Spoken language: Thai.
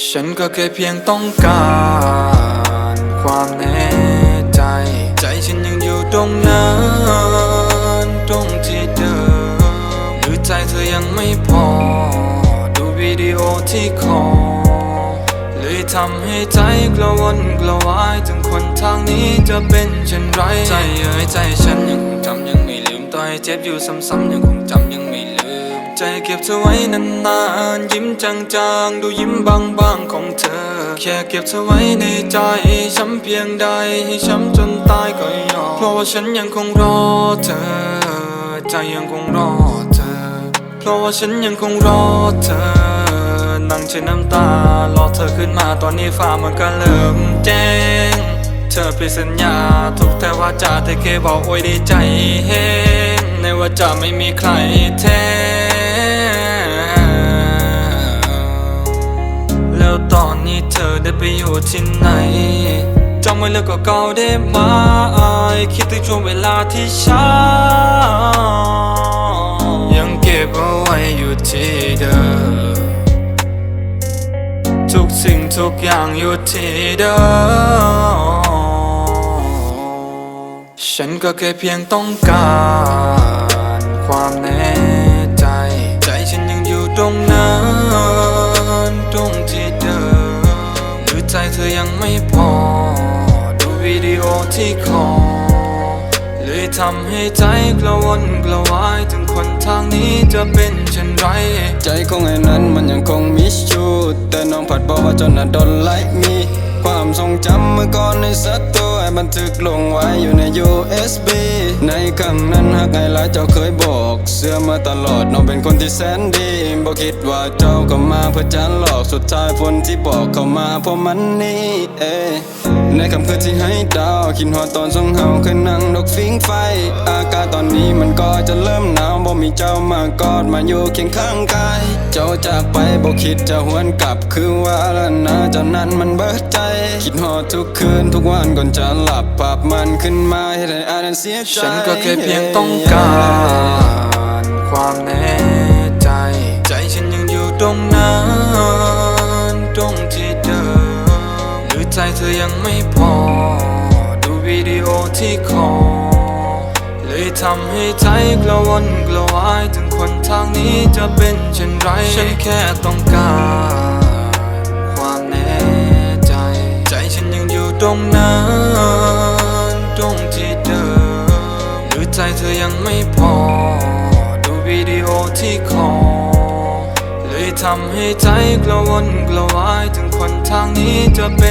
ฉันก็แค่เพียงต้องการความแน่ใจ ใจฉันยังอยู่ตรงนั้น ตรงที่เดิมหรือใจเธอยังไม่พอ ดูวิดีโอที่คอ เลยทำให้ใจกระวนกระวายถึงคนทางนี้จะเป็นเช่นไร ใจเอ่ยใจฉันยังคงจำยังไม่ลืมต่อให้เจ็บอยู่ซ้ำๆยังคงจำยัง ใจเก็บเธอไว้นานๆ ยิ้มจางๆ ดูยิ้มบางๆของเธอ แค่เก็บเธอไว้ในใจ ช้ำเพียงใดให้ช้ำจนตายก็ยอม เพราะว่าฉันยังคงรอเธอ ใจยังคงรอเธอ เพราะว่าฉันยังคงรอเธอ นั่งเช็ดน้ำตา รอเธอขึ้นมาตอนนี้ฟ้ามันก็เริ่มแจ้ง เธอเป็นสัญญาทุกแต่ว่าจาแต่แค่บอกไว้ดีใจแห้งในว่าจะไม่มีใครแท้แล้วตอนนี้เธอได้ไปอยู่ที่ไหนจำไว้แล้วก็เก่าได้ไหมคิดถึงช่วงเวลาที่ช้ายังเก็บเอาไว้อยู่ที่เดิมทุกสิ่งทุกอย่างอยู่ที่เดิม ฉันก็แค่เพียงต้องการ ความแน่ใจ ใจฉันยังอยู่ตรงนั้นตรงที่เดิมหรือใจเธอยังไม่พอ ดูวิดีโอที่คอเลยทำให้ใจกระวนกระวายถึงคนทางนี้จะเป็นเช่นไร ใจของไอ้นั้นมันยังคงมิชูแต่น้องผัดบอกว่าจนน่ะ don't like me ความทรงจำเมื่อก่อนในสัตวให้ บันทึกลงไว้อยู่ใน USB ในครั้งนั้นหากไงหลายเจ้าเคยบอก เสื้อมาตลอดน้องเป็นคนที่แสนดีบอกคิดว่าเจ้าก็มาเพื่อจะหลอกสุดท้ายคนที่บอกเข้ามาเพราะมันนี่เอในคำคืนที่ให้ดาวคิดหอดตอนสองเฮาเคยนั่งดอกฟิงไฟ อากาศตอนนี้มันก็จะเริ่มหนาวบ่มีเจ้ามากอดมาอยู่เคียงข้างกาย เจ้าจากไปบ่คิดจะหวนกลับคือว่าล้วนะเจ้านั้นมันเบิดใจ คิดหอดทุกคืนทุกวันก่อนจะหลับภาพมันขึ้นมาให้ได้อ่านเสียใจฉันก็แค่เพียงต้องการ ความแน่ใจ ใจฉันยังอยู่ตรงนั้นตรงที่เดิมหรือใจเธอยังไม่พอ ดูวิดีโอที่คอ เลยทำให้ใจกระวนกระวายถึงคนทางนี้จะเป็นเช่นไร ฉันแค่ต้องการ ความแน่ใจ ใจฉันยังอยู่ตรงนั้น ใจเธอยังไม่พอ ดูวิดีโอที่คอ เลยทำให้ใจกระวนกระวายถึงคนทางนี้จะเป